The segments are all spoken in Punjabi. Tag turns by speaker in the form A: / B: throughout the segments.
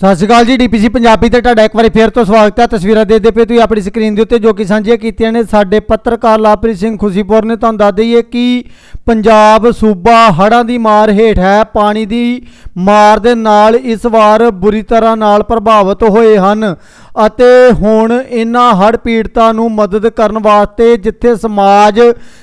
A: ਸਤਿ ਸ਼੍ਰੀ ਅਕਾਲ ਜੀ ਡੀਪੀਸੀ ਪੰਜਾਬੀ ਤੇ ਤੁਹਾਡਾ ਇੱਕ ਵਾਰੀ ਫੇਰ ਤੋਂ ਸਵਾਗਤ ਹੈ। ਤਸਵੀਰਾਂ ਦੇਖਦੇ ਪਏ ਤੁਸੀਂ ਆਪਣੀ ਸਕਰੀਨ ਦੇ ਉੱਤੇ ਜੋ ਕਿ ਸਾਂਝੀਆਂ ਕੀਤੀਆਂ ਨੇ। ਸਾਡੇ ਪੱਤਰਕਾਰ ਲਾਪ੍ਰੀਤ ਸਿੰਘ ਖੁਸ਼ੀਪੁਰ ਨੇ ਤੁਹਾਨੂੰ ਦੱਸ ਦਈਏ ਕਿ ਪੰਜਾਬ ਸੂਬਾ ਹੜ੍ਹਾਂ ਦੀ ਮਾਰ ਹੇਠ ਹੈ। ਪਾਣੀ ਦੀ ਮਾਰ ਦੇ ਨਾਲ ਇਸ ਵਾਰ ਬੁਰੀ ਤਰ੍ਹਾਂ ਨਾਲ ਪ੍ਰਭਾਵਿਤ ਹੋਏ ਹਨ। ਅਤੇ ਹੁਣ ਇਹਨਾਂ ਹੜ੍ਹ ਪੀੜਤਾਂ ਨੂੰ ਮਦਦ ਕਰਨ ਵਾਸਤੇ ਜਿੱਥੇ ਸਮਾਜ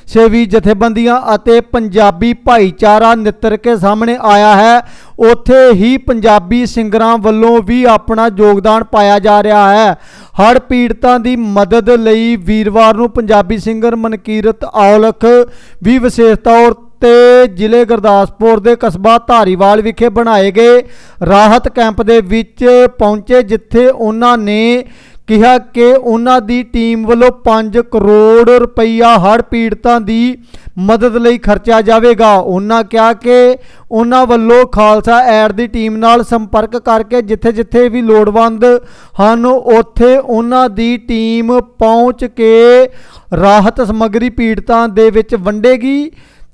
A: ਸੇਵੀ ਜਥੇਬੰਦੀਆਂ ਅਤੇ ਪੰਜਾਬੀ ਭਾਈਚਾਰਾ ਨਿੱਤਰ ਕੇ ਸਾਹਮਣੇ ਆਇਆ ਹੈ, ਉੱਥੇ ਹੀ ਪੰਜਾਬੀ ਸਿੰਗਰਾਂ ਵੱਲੋਂ ਵੀ ਆਪਣਾ ਯੋਗਦਾਨ ਪਾਇਆ ਜਾ ਰਿਹਾ ਹੈ। ਹੜ੍ਹ ਪੀੜਤਾਂ ਦੀ ਮਦਦ ਲਈ ਵੀਰਵਾਰ ਨੂੰ ਪੰਜਾਬੀ ਸਿੰਗਰ ਮਨਕੀਰਤ ਔਲਖ ਵੀ ਵਿਸ਼ੇਸ਼ ਤੌਰ ਤੇ ਜ਼ਿਲ੍ਹੇ ਗੁਰਦਾਸਪੁਰ ਦੇ ਕਸਬਾ ਧਾਰੀਵਾਲ ਵਿਖੇ ਬਣਾਏ ਗਏ ਰਾਹਤ ਕੈਂਪ ਦੇ ਵਿੱਚ ਪਹੁੰਚੇ ਜਿੱਥੇ ਉਹਨਾਂ ਨੇ ਕਿਹਾ ਕਿ ਉਹਨਾਂ ਦੀ ਟੀਮ ਵੱਲੋਂ 5 ਕਰੋੜ ਰੁਪਈਆ ਹੜ੍ਹ ਪੀੜਤਾਂ ਦੀ ਮਦਦ ਲਈ ਖਰਚਿਆ ਜਾਵੇਗਾ। ਉਹਨਾਂ ਕਿਹਾ ਕਿ ਉਹਨਾਂ ਵੱਲੋਂ ਖਾਲਸਾ ਐਡ ਦੀ ਟੀਮ ਨਾਲ ਸੰਪਰਕ ਕਰਕੇ ਜਿੱਥੇ-ਜਿੱਥੇ ਵੀ ਲੋੜਵੰਦ ਹਨ, ਉੱਥੇ ਉਹਨਾਂ ਦੀ ਟੀਮ ਪਹੁੰਚ ਕੇ ਰਾਹਤ ਸਮੱਗਰੀ ਪੀੜਤਾਂ ਦੇ ਵਿੱਚ ਵੰਡੇਗੀ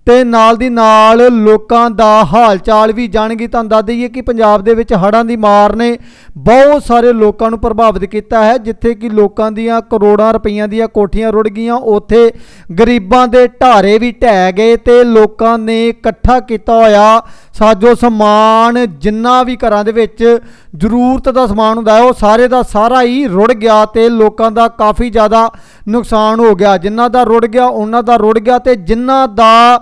A: ਤੇ ਨਾਲ ਦੀ ਨਾਲ ਲੋਕਾਂ ਦਾ ਹਾਲ ਚਾਲ ਵੀ ਜਾਣਗੀ। ਤੁਹਾਨੂੰ ਦੱਸ ਦਈਏ ਕਿ ਪੰਜਾਬ ਦੇ ਵਿੱਚ ਹੜ੍ਹਾਂ ਦੀ ਮਾਰ ਨੇ ਬਹੁਤ ਸਾਰੇ ਲੋਕਾਂ ਨੂੰ ਪ੍ਰਭਾਵਿਤ ਕੀਤਾ ਹੈ, ਜਿੱਥੇ ਕਿ ਲੋਕਾਂ ਦੀਆਂ ਕਰੋੜਾਂ ਰੁਪਈਆਂ ਦੀਆਂ ਕੋਠੀਆਂ ਰੁੜ ਗਈਆਂ। ਉੱਥੇ ਗਰੀਬਾਂ ਦੇ ਢਾਰੇ ਵੀ ਢਹਿ ਗਏ ਤੇ ਲੋਕਾਂ ਨੇ ਇਕੱਠਾ ਕੀਤਾ ਹੋਇਆ ਸਾਜੋ ਸਮਾਨ, ਜਿੰਨਾ ਵੀ ਘਰਾਂ ਦੇ ਵਿੱਚ ਜ਼ਰੂਰਤ ਦਾ ਸਮਾਨ ਹੁੰਦਾ ਹੈ, ਉਹ ਸਾਰੇ ਦਾ ਸਾਰਾ ਹੀ ਰੁੜ ਗਿਆ ਤੇ ਲੋਕਾਂ ਦਾ ਕਾਫੀ ਜ਼ਿਆਦਾ ਨੁਕਸਾਨ ਹੋ ਗਿਆ। ਜਿਨ੍ਹਾਂ ਦਾ ਰੁੜ ਗਿਆ, ਉਹਨਾਂ ਦਾ ਰੁੜ ਗਿਆ ਤੇ ਜਿਨ੍ਹਾਂ ਦਾ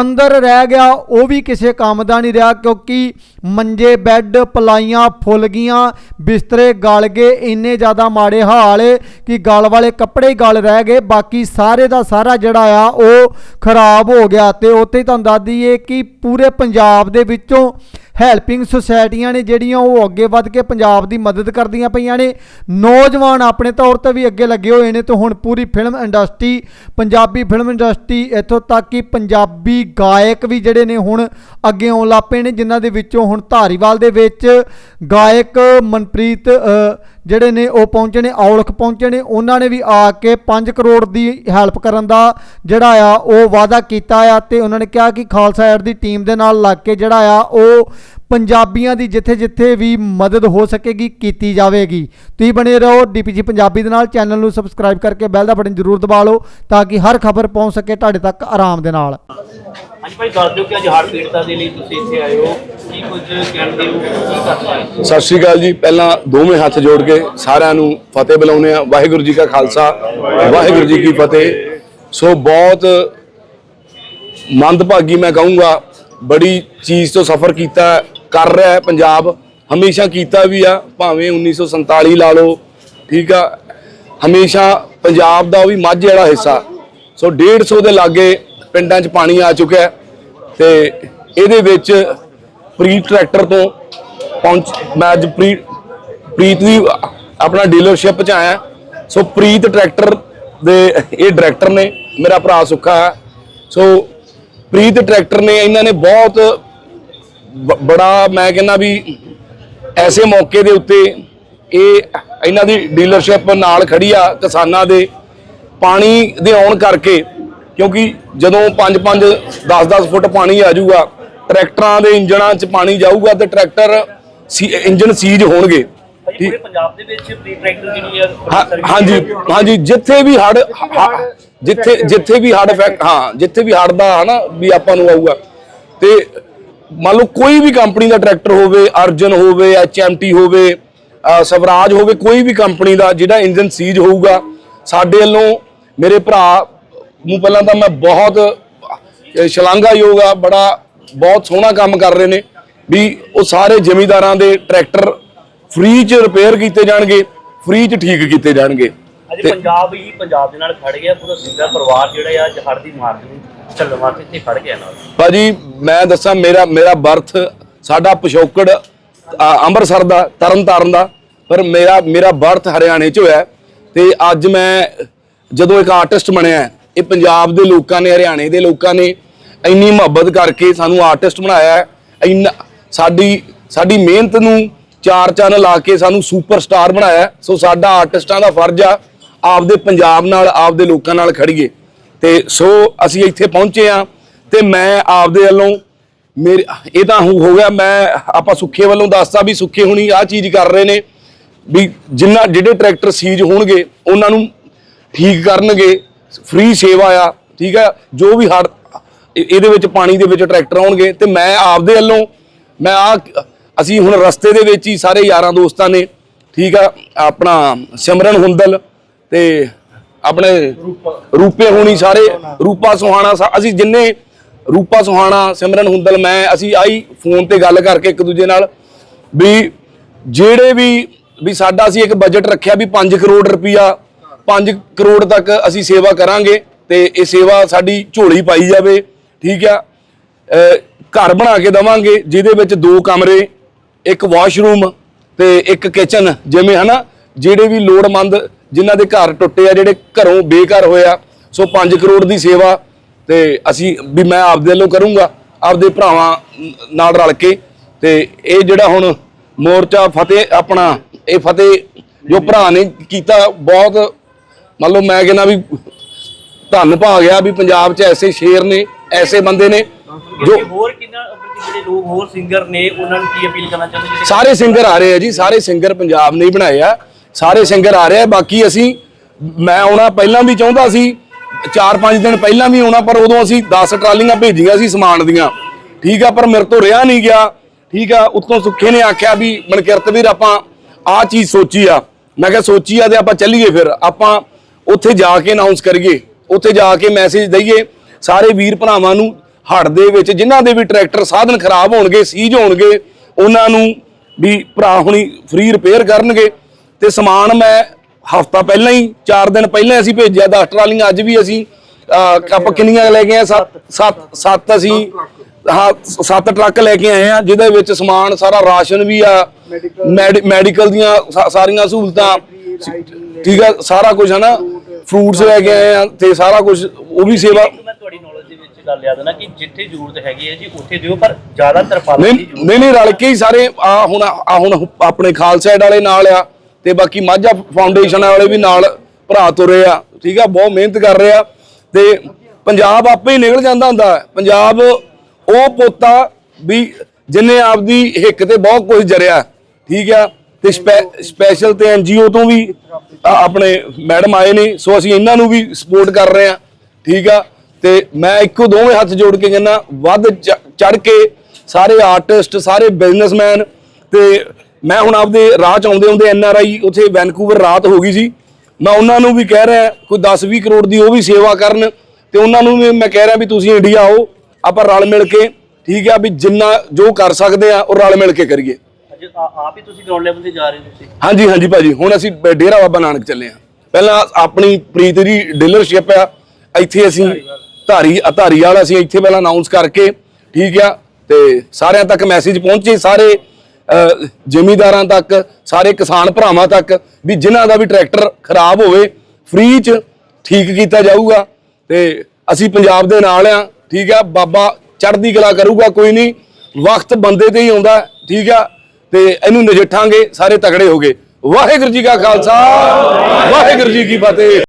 A: ਅੰਦਰ ਰਹਿ ਗਿਆ, ਉਹ ਵੀ ਕਿਸੇ ਕੰਮ ਦਾ ਨਹੀਂ ਰਿਹਾ ਕਿਉਂਕਿ ਮੰਜੇ, ਬੈੱਡ, ਪਲਾਈਆਂ ਫੁੱਲ ਗਈਆਂ, ਬਿਸਤਰੇ ਗਲ ਗਏ, ਇੰਨੇ ਜ਼ਿਆਦਾ ਮਾੜੇ ਹਾਲ ਕਿ ਗਲ ਵਾਲੇ ਕੱਪੜੇ ਹੀ ਗਲ ਰਹਿ ਗਏ, ਬਾਕੀ ਸਾਰੇ ਦਾ ਸਾਰਾ ਜਿਹੜਾ ਆ, ਉਹ ਖਰਾਬ ਹੋ ਗਿਆ ਤੇ ਉੱਥੇ ਹੀ ਤੁਹਾਨੂੰ ਦੱਸ ਦਈਏ ਕਿ ਪੂਰੇ ਪੰਜਾਬ ਦੇ ਵਿੱਚੋਂ ਹੈਲਪਿੰਗ ਸੁਸਾਇਟੀਆਂ ਨੇ ਜਿਹੜੀਆਂ ਉਹ ਅੱਗੇ ਵੱਧ ਕੇ ਪੰਜਾਬ ਦੀ ਮਦਦ ਕਰਦੀਆਂ ਪਈਆਂ ਨੇ। ਨੌਜਵਾਨ ਆਪਣੇ ਤੌਰ ਤੇ ਵੀ ਅੱਗੇ ਲੱਗੇ ਹੋਏ ਨੇ ਤੇ ਹੁਣ ਪੂਰੀ film industry Punjabi film industry ਇੱਥੋਂ ਤੱਕ ਕਿ ਪੰਜਾਬੀ ਗਾਇਕ ਵੀ ਜਿਹੜੇ ਨੇ ਹੁਣ ਅੱਗੇ ਆਉਣ ਲੱਪੇ ਨੇ, ਜਿਨ੍ਹਾਂ ਦੇ ਵਿੱਚੋਂ ਹੁਣ ਧਾਰੀਵਾਲ ਦੇ ਵਿੱਚ ਗਾਇਕ ਮਨਪ੍ਰੀਤ ਜਿਹੜੇ ਨੇ ਉਹ ਪਹੁੰਚੇ ਨੇ, ਔਲਖ ਪਹੁੰਚੇ ਨੇ। ਉਹਨਾਂ ਨੇ ਵੀ ਆ ਕੇ 5 ਕਰੋੜ ਦੀ ਹੈਲਪ ਕਰਨ ਦਾ ਜਿਹੜਾ ਆ, ਉਹ ਵਾਅਦਾ ਕੀਤਾ ਆ ਤੇ ਉਹਨਾਂ ਨੇ ਕਿਹਾ ਕਿ ਖਾਲਸਾ ਐਡ ਦੀ ਟੀਮ ਦੇ ਨਾਲ ਲੱਗ ਕੇ ਜਿਹੜਾ ਆ, ਉਹ ਪੰਜਾਬੀਆਂ ਦੀ ਜਿੱਥੇ-ਜਿੱਥੇ ਵੀ ਮਦਦ ਹੋ ਸਕੇਗੀ ਕੀਤੀ ਜਾਵੇਗੀ। ਤੁਸੀਂ ਬਣੇ ਰਹੋ ਡੀਪੀਜੀ ਪੰਜਾਬੀ ਦੇ ਨਾਲ। ਚੈਨਲ ਨੂੰ ਸਬਸਕ੍ਰਾਈਬ ਕਰਕੇ ਬੈਲ ਦਾ ਬਟਨ ਜ਼ਰੂਰ ਦਬਾ ਲਓ ਤਾਂ ਕਿ ਹਰ ਖਬਰ ਪਹੁੰਚ ਸਕੇ ਤੁਹਾਡੇ ਤੱਕ ਆਰਾਮ ਦੇ ਨਾਲ।
B: ਹਾਂਜੀ ਭਾਈ ਦੱਸ ਦਿਓ ਕਿ ਅੱਜ ਹੜ੍ਹ ਪੀੜਤਾਂ ਦੇ ਲਈ ਤੁਸੀਂ ਇੱਥੇ ਆਏ ਹੋ। ਕੀ ਕੁਝ ਕਹਿੰਦੇ ਹੋ? ਕੀ ਕਰਨਾ ਹੈ?
C: ਸਤਿ ਸ਼੍ਰੀ ਅਕਾਲ ਜੀ। ਪਹਿਲਾਂ ਦੋਵੇਂ ਹੱਥ ਜੋੜ ਕੇ ਸਾਰਿਆਂ ਨੂੰ ਫਤਿਹ ਬੁਲਾਉਂਦੇ ਆ ਵਾਹਿਗੁਰੂ ਜੀ ਕਾ ਖਾਲਸਾ ਵਾਹਿਗੁਰੂ ਜੀ ਕੀ ਫਤਿਹ। ਸੋ ਬਹੁਤ ਮੰਦਭਾਗੀ ਮੈਂ ਕਹੂੰਗਾ ਬੜੀ ਚੀਜ਼ ਤੋਂ ਸਫ਼ਰ ਕੀਤਾ। ਕਰ ਰਿਹਾ ਹੈ ਪੰਜਾਬ। ਹਮੇਸ਼ਾ ਕੀਤਾ ਵੀ ਆ, ਭਾਵੇਂ 1947 ਲਾ ਲਓ, ਠੀਕ ਆ। ਹਮੇਸ਼ਾ ਪੰਜਾਬ ਦਾ ਉਹ ਵੀ ਮਾਝੇ ਵਾਲਾ ਹਿੱਸਾ। ਸੋ 150 ਦੇ ਲਾਗੇ ਪਿੰਡਾਂ 'ਚ ਪਾਣੀ ਆ ਚੁੱਕਿਆ ਹੈ ਤੇ ਇਹਦੇ ਵਿੱਚ ਪ੍ਰੀਤ ਟਰੈਕਟਰ ਤੋਂ ਪਹੁੰਚ ਮੈਂ ਅੱਜ ਪ੍ਰੀ ਪ੍ਰੀਤ ਦੀ ਆਪਣਾ ਡੀਲਰਸ਼ਿਪ 'ਚ ਆਇਆ। ਸੋ ਪ੍ਰੀਤ ਟਰੈਕਟਰ ਦੇ ਇਹ ਡਾਇਰੈਕਟਰ ਨੇ, ਮੇਰਾ ਭਰਾ ਸੁੱਖਾ ਹੈ। ਸੋ ਪ੍ਰੀਤ ਟਰੈਕਟਰ ਨੇ, ਇਹਨਾਂ ਨੇ ਬਹੁਤ ਬੜਾ ਮੈਂ ਕਹਿੰਦਾ ਵੀ ਐਸੇ ਮੌਕੇ ਦੇ ਉੱਤੇ ਇਹ ਇਹਨਾਂ ਦੀ ਡੀਲਰਸ਼ਿਪ ਨਾਲ ਖੜੀ ਆ ਕਿਸਾਨਾਂ ਦੇ ਪਾਣੀ ਦੇ ਆਉਣ ਕਰਕੇ ਕਿਉਂਕਿ ਜਦੋਂ 5-5 10-10 ਫੁੱਟ ਪਾਣੀ ਆ ਜਾਊਗਾ ਟਰੈਕਟਰਾਂ ਦੇ ਇੰਜਣਾਂ 'ਚ ਪਾਣੀ ਜਾਊਗਾ ਤੇ ਟਰੈਕਟਰ ਸੀ- ਇੰਜਣ ਸੀਜ ਹੋਣਗੇ।
B: ਪੂਰੇ ਪੰਜਾਬ ਦੇ ਵਿੱਚ ਪ੍ਰੀ ਟਰੈਕਟਰ ਜਿਹੜੀ ਹੈ
C: ਹਾਂਜੀ ਹਾਂਜੀ ਜਿੱਥੇ ਵੀ ਹੜ ਜਿੱਥੇ ਜਿੱਥੇ ਵੀ ਹੜ ਹਾਂ ਜਿੱਥੇ ਵੀ ਹੜ ਦਾ ਹਨਾ ਵੀ ਆਪਾਂ ਨੂੰ ਆਊਗਾ। ਤੇ ਮੰਨ ਲਓ ਕੋਈ ਵੀ ਕੰਪਨੀ ਦਾ ਟਰੈਕਟਰ ਹੋਵੇ, ਅਰਜਨ ਹੋਵੇ ਐਚਐਮਟੀ ਹੋਵੇ ਸਵਰਾਜ ਹੋਵੇ, ਕੋਈ ਵੀ ਕੰਪਨੀ ਦਾ ਜਿਹੜਾ ਇੰਜਨ ਸੀਜ ਹੋਊਗਾ, ਸਾਡੇ ਵੱਲੋਂ ਮੇਰੇ ਭਰਾ ਨੂੰ ਪਹਿਲਾਂ ਤਾਂ ਮੈਂ ਬਹੁਤ ਅਹ ਸ਼ਲਾਘਾਯੋਗ ਆ, ਬੜਾ, ਬਹੁਤ ਸੋਹਣਾ ਕੰਮ ਕਰ ਰਹੇ ਨੇ, ਵੀ ਉਹ ਸਾਰੇ ਜਿਮੀਦਾਰਾਂ ਦੇ ਟਰੈਕਟਰ ਫ੍ਰੀ ਚ ਰਿਪੇਅਰ ਕੀਤੇ ਜਾਣਗੇ, ਫ੍ਰੀ ਚ ਠੀਕ ਕੀਤੇ ਜਾਣਗੇ।
B: ਅੱਜ ਪੰਜਾਬ ਹੀ ਪੰਜਾਬ ਦੇ ਨਾਲ ਖੜ ਗਿਆ, ਪੂਰਾ ਸਿੰਗਰ ਪਰਿਵਾਰ ਜਿਹੜਾ ਆ ਅੱਜ ਦੀ ਮਾਰ ਦੇ ਨੂੰ ਚੱਲਣ ਵਾਸਤੇ ਇੱਥੇ ਗਿਆ ਨਾਲ
C: ਭਾਜੀ, ਮੈਂ ਦੱਸਾਂ, ਮੇਰਾ ਮੇਰਾ ਬਰਥ ਸਾਡਾ ਪਿਛੋਕੜ ਅੰਮ੍ਰਿਤਸਰ ਦਾ ਤਰਨ ਤਾਰਨ ਦਾ, ਪਰ ਮੇਰਾ ਮੇਰਾ ਬਰਥ ਹਰਿਆਣੇ ਚ ਹੋਇਆ ਹੈ। ਤੇ ਅੱਜ ਮੈਂ ਜਦੋਂ ਇੱਕ ਆਰਟਿਸਟ ਬਣਿਆ ਇਹ ਪੰਜਾਬ ਦੇ ਲੋਕਾਂ ਨੇ, ਹਰਿਆਣੇ ਦੇ ਲੋਕਾਂ ਨੇ ਇੰਨੀ ਮੁਹੱਬਤ ਕਰਕੇ ਸਾਨੂੰ ਆਰਟਿਸਟ ਬਣਾਇਆ ਹੈ। ਇੰਨਾ, ਸਾਡੀ ਸਾਡੀ ਮਿਹਨਤ ਨੂੰ ਚਾਰ ਚੰਨ ਲਾ ਕੇ ਸਾਨੂੰ ਸੁਪਰਸਟਾਰ ਬਣਾਇਆ ਸੋ ਸਾਡਾ ਆਰਟਿਸਟਾਂ ਦਾ ਫਰਜ਼ ਆ, ਆਪਦੇ ਪੰਜਾਬ ਨਾਲ, ਆਪਦੇ ਲੋਕਾਂ ਨਾਲ ਖੜੀਏ ਤੇ ਸੋ ਅਸੀਂ ਇੱਥੇ ਪਹੁੰਚੇ ਆ ਤੇ ਮੈਂ ਆਪਦੇ ਵੱਲੋਂ ਮੇਰੇ, ਇਹ ਤਾਂ ਹੋ ਗਿਆ, ਮੈਂ ਆਪਾਂ ਸੁੱਖੇ ਵੱਲੋਂ ਦੱਸਦਾ ਵੀ ਸੁੱਖੇ ਹੁਣੀ ਆਹ ਚੀਜ਼ ਕਰ ਰਹੇ ਨੇ ਵੀ ਜਿੰਨਾ ਜਿਹੜੇ ਟਰੈਕਟਰ ਸੀਜ ਹੋਣਗੇ, ਉਹਨਾਂ ਨੂੰ ਠੀਕ ਕਰਨਗੇ, ਫ੍ਰੀ ਸੇਵਾ ਆ, ਠੀਕ ਆ, ਜੋ ਵੀ ਹੜ ਇਹਦੇ ਵਿੱਚ ਪਾਣੀ ਦੇ ਵਿੱਚ ਟਰੈਕਟਰ ਆਉਣਗੇ ਤੇ ਮੈਂ ਆਪਦੇ ਵੱਲੋਂ, ਮੈਂ ਆ ਅਸੀਂ ਹੁਣ ਰਸਤੇ ਦੇ ਵਿੱਚ ਹੀ ਸਾਰੇ ਯਾਰਾਂ ਦੋਸਤਾਂ ਨੇ, ਠੀਕ ਆ, ਆਪਣਾ ਸਿਮਰਨ ਹੁੰਦਲ ਤੇ ਆਪਣੇ ਰੂਪੇ। ਹੋਣੀ ਸਾਰੇ ਰੂਪਾ ਸੁਹਾਣਾ ਅਸੀਂ ਜਿੰਨੇ ਰੂਪਾ ਸੁਹਾਣਾ ਸਿਮਰਨ ਹੁੰਦਲ ਮੈਂ ਅਸੀਂ ਆਈ ਫੋਨ ਤੇ ਗੱਲ ਕਰਕੇ ਇੱਕ ਦੂਜੇ ਨਾਲ ਵੀ ਜਿਹੜੇ ਵੀ ਵੀ ਸਾਡਾ ਅਸੀਂ ਇੱਕ ਬਜਟ ਰੱਖਿਆ ਵੀ 5 ਕਰੋੜ ਰੁਪਇਆ 5 ਕਰੋੜ ਤੱਕ ਅਸੀਂ ਸੇਵਾ ਕਰਾਂਗੇ ਤੇ ਇਹ ਸੇਵਾ ਸਾਡੀ ਝੋਲੀ ਪਾਈ ਜਾਵੇ ਠੀਕ ਆ? ਘਰ ਬਣਾ ਕੇ ਦਵਾਂਗੇ ਜਿਹਦੇ ਵਿੱਚ ਦੋ ਕਮਰੇ ਇੱਕ ਵਾਸ਼ਰੂਮ ਤੇ ਇੱਕ ਕਿਚਨ ਜਿਵੇਂ ਹਨਾ? ਜਿਹੜੇ ਵੀ ਲੋੜਮੰਦ ਜਿਨ੍ਹਾਂ ਦੇ ਘਰ ਟੁੱਟੇ ਆ ਜਿਹੜੇ ਘਰੋਂ ਬੇਘਰ ਹੋਇਆ ਸੋ 5 ਕਰੋੜ ਦੀ ਸੇਵਾ ਤੇ ਅਸੀਂ ਵੀ ਮੈਂ ਆਪਦੇ ਵੱਲੋਂ ਕਰੂੰਗਾ ਆਪਦੇ ਭਰਾਵਾਂ ਨਾਲ ਰਲ ਕੇ। ਤੇ ਇਹ ਜਿਹੜਾ ਹੁਣ ਮੋਰਚਾ ਫਤਿਹ ਆਪਣਾ ਇਹ ਫਤਿਹ ਜੋ ਭਰਾ ਨੇ ਕੀਤਾ ਬਹੁਤ ਮੰਨ ਲਓ ਮੈਂ ਕਹਿੰਦਾ ਵੀ ਧੰਨ ਭਾ ਗਿਆ ਵੀ ਪੰਜਾਬ 'ਚ ਐਸੇ ਸ਼ੇਰ ਨੇ ਐਸੇ ਬੰਦੇ ਨੇ ਜੋ
B: ਹੋਰ ਕਿੰਨਾ ਜਿਹੜੇ ਲੋਕ ਹੋਰ ਸਿੰਗਰ ਨੇ ਉਹਨਾਂ ਨੂੰ ਕੀ ਅਪੀਲ ਕਰਨਾ ਚਾਹੁੰਦੇ
C: ਸਾਰੇ ਸਿੰਗਰ ਆ ਰਹੇ ਆ ਜੀ ਸਾਰੇ ਸਿੰਗਰ ਪੰਜਾਬ ਨੇ ਹੀ ਬਣਾਏ ਆ। ਸਾਰੇ ਸਿੰਗਰ ਆ ਰਹੇ ਆ, ਬਾਕੀ ਅਸੀਂ, ਮੈਂ ਆਉਣਾ ਪਹਿਲਾਂ ਵੀ ਚਾਹੁੰਦਾ ਸੀ 4-5 ਦਿਨ ਪਹਿਲਾਂ ਵੀ ਆਉਣਾ, ਪਰ ਉਦੋਂ ਅਸੀਂ 10 ਟਰਾਲੀਆਂ ਭੇਜੀਆਂ ਸੀ ਸਮਾਨ ਦੀਆਂ। ਠੀਕ ਆ, ਪਰ ਮੇਰੇ ਤੋਂ ਰਿਹਾ ਨਹੀਂ ਗਿਆ। ਠੀਕ ਆ, ਉੱਤੋਂ ਸੁੱਖੇ ਨੇ ਆਖਿਆ ਵੀ ਮਨਕਿਰਤ ਵੀਰ ਆਪਾਂ ਆਹ ਚੀਜ਼ ਸੋਚੀ ਆ। ਮੈਂ ਕਿਹਾ, ਸੋਚੀ ਆ ਤੇ ਆਪਾਂ ਚੱਲੀਏ ਫਿਰ। ਆਪਾਂ ਉੱਥੇ ਜਾ ਕੇ ਅਨਾਉਂਸ ਕਰੀਏ। ਉੱਥੇ ਜਾ ਕੇ ਮੈਸੇਜ ਦਈਏ। ਸਾਰੇ ਵੀਰ ਭਰਾਵਾਂ ਨੂੰ ਹੜ ਦੇ ਵਿੱਚ, ਜਿਨ੍ਹਾਂ ਦੇ ਵੀ ਟਰੈਕਟਰ ਸਾਧਨ ਖਰਾਬ ਹੋਣਗੇ ਸੀਜ ਹੋਣਗੇ, ਉਹਨਾਂ ਨੂੰ ਵੀ ਭਰਾ ਹੁਣੀ ਫ੍ਰੀ ਰਿਪੇਅਰ ਕਰਨਗੇ। ਤੇ ਸਮਾਨ ਮੈਂ ਹਫਤਾ ਪਹਿਲਾਂ ਹੀ 4 ਦਿਨ ਪਹਿਲਾਂ ਅਸੀਂ ਭੇਜਿਆ 10 ਟਰਾਲੀਆਂ ਅੱਜ ਵੀ ਅਸੀਂ ਕੱਪ ਕਿੰਨੀਆਂ ਲੈ ਕੇ ਆਏ? ਸੱਤ ਸੱਤ ਸੱਤ ਅਸੀਂ ਹਾਂ ਸ- ਸੱਤ ਟਰੱਕ ਲੈ ਕੇ ਆਏ ਆ ਜਿਹਦੇ ਵਿੱਚ ਸਮਾਨ ਸਾਰਾ ਰਾਸ਼ਨ ਵੀ ਆ ਮੈਡੀ- ਮੈਡੀਕਲ ਦੀਆਂ ਸਾਰੀਆਂ ਸਹੂਲਤਾਂ ਠੀਕ ਆ ਸਾਰਾ ਕੁਝ ਹੈ ਨਾ ਫਰੂਟਸ ਲੈ ਕੇ ਆਏ ਆ ਤੇ ਸਾਰਾ ਕੁਝ ਉਹ ਵੀ ਸੇਵਾ
B: ਮੈਂ ਤੁਹਾਡੀ ਨੌਲੇਜ ਦੇ ਵਿੱਚ ਗੱਲ ਯਾਦ ਨਾ ਕਿ ਜਿੱਥੇ ਜ਼ਰੂਰਤ ਹੈਗੀ ਹੈ ਜੀ ਉੱਥੇ ਦਿਓ ਪਰ ਜ਼ਿਆਦਾ ਤਰਪਾਲਾਂ ਦੀ
C: ਨਹੀਂ ਨਹੀਂ ਨਹੀਂ ਰਲ ਕੇ ਹੀ ਸਾਰੇ ਆ ਹੁਣ ਆ ਹੁਣ ਆਪਣੇ ਖਾਲਸਾ ਏਡ ਵਾਲੇ ਨਾਲ ਆ ਤੇ ਬਾਕੀ ਮਾਝਾ ਫਾਊਂਡੇਸ਼ਨ ਵਾਲੇ ਵੀ ਨਾਲ ਭਰਾ ਤੁਰੇ ਆ, ਠੀਕ ਆ, ਬਹੁਤ ਮਿਹਨਤ ਕਰ ਰਹੇ ਆ। ਤੇ ਪੰਜਾਬ ਆਪੇ ਹੀ ਨਿਕਲ ਜਾਂਦਾ ਹੁੰਦਾ ਪੰਜਾਬ ਉਹ ਪੋਤਾ ਵੀ ਜਿਨੇ ਆਪਦੀ ਹਿੱਕ ਤੇ ਬਹੁਤ ਕੁਝ ਜਰਿਆ, ਠੀਕ ਆ। ਤੇ ਸਪੈਸ਼ਲ ਤੇ ਐਨਜੀਓ ਤੋਂ ਵੀ ਆਪਣੇ ਮੈਡਮ ਆਏ ਨੇ, ਸੋ ਅਸੀਂ ਇਹਨਾਂ ਨੂੰ ਵੀ ਸਪੋਰਟ ਕਰ ਰਹੇ ਆ, ਠੀਕ ਆ। ਤੇ ਮੈਂ ਇੱਕੋ ਦੋਵੇਂ ਹੱਥ ਜੋੜ ਕੇ ਕਹਿੰਦਾ, ਵੱਧ ਚੜ ਕੇ ਸਾਰੇ ਆਰਟਿਸਟ ਸਾਰੇ ਬਿਜ਼ਨਸਮੈਨ ਤੇ ਮੈਂ ਹੁਣ ਆਪਦੇ ਰਾਹ ਚ ਆਉਂਦੇ ਆਉਂਦੇ ਐਨਆਰਆਈ ਉੱਥੇ ਵੈਨਕੂਵਰ ਰਾਤ ਹੋ ਗਈ ਸੀ। ਮੈਂ ਉਹਨਾਂ ਨੂੰ ਵੀ ਕਹਿ ਰਿਹਾ ਕੋਈ 10-20 ਕਰੋੜ ਦੀ ਉਹ ਵੀ ਸੇਵਾ ਕਰਨ ਤੇ ਉਹਨਾਂ ਨੂੰ ਵੀ ਮੈਂ ਕਹਿ ਰਿਹਾ ਵੀ ਤੁਸੀਂ ਇੰਡੀਆ ਆਓ ਆਪਾਂ ਰਲ ਮਿਲ ਕੇ ਠੀਕ ਆ ਵੀ ਜਿੰਨਾ ਜੋ ਕਰ ਸਕਦੇ ਆ ਉਹ ਰਲ ਮਿਲ ਕੇ ਕਰੀਏ।
B: ਅੱਜ ਆ- ਆਪ ਹੀ ਤੁਸੀਂ ਗਰਾਊਂਡ ਲੈਵਲ ਤੇ ਜਾ ਰਹੇ ਹੋ ਤੁਸੀਂ?
C: ਹਾਂਜੀ ਹਾਂਜੀ ਭਾਜੀ ਹੁਣ ਅਸੀਂ ਡੇਰਾ ਬਾਬਾ ਨਾਨਕ ਚੱਲੇ ਆ ਪਹਿਲਾਂ ਆਪਣੀ ਪ੍ਰੀਤ ਦੀ ਡੀਲਰਸ਼ਿਪ ਆ ਇੱਥੇ ਅਸੀਂ ਧਾਰੀ ਧਾਰੀ ਵਾਲਾ ਅਸੀਂ ਇੱਥੇ ਪਹਿਲਾਂ ਅਨਾਉਂਸ ਕਰਕੇ ਠੀਕ ਆ ਤੇ ਸਾਰਿਆਂ ਤੱਕ ਮੈਸੇਜ ਪਹੁੰਚੇ ਸਾਰੇ ਜ਼ਿਮੀਦਾਰਾਂ ਤੱਕ, ਸਾਰੇ ਕਿਸਾਨ ਭਰਾਵਾਂ ਤੱਕ ਵੀ ਜਿਨ੍ਹਾਂ ਦਾ ਵੀ ਟਰੈਕਟਰ ਖਰਾਬ ਹੋਵੇ ਫ੍ਰੀ ਚ ਠੀਕ ਕੀਤਾ ਜਾਊਗਾ। ਤੇ ਅਸੀਂ ਪੰਜਾਬ ਦੇ ਨਾਲ ਆ, ਠੀਕ ਆ, ਬਾਬਾ ਚੜ੍ਹਦੀ ਕਲਾ ਕਰੂਗਾ, ਕੋਈ ਨਹੀਂ। ਵਕਤ ਬੰਦੇ ਤੇ ਹੀ ਆਉਂਦਾ, ਠੀਕ ਆ। ਤੇ ਇਹਨੂੰ ਨਜਿੱਠਾਂਗੇ, ਸਾਰੇ ਤਗੜੇ ਹੋ ਗਏ ਵਾਹਿਗੁਰੂ ਜੀ ਕਾ ਖਾਲਸਾ, ਵਾਹਿਗੁਰੂ ਜੀ ਕੀ ਫਤਿਹ।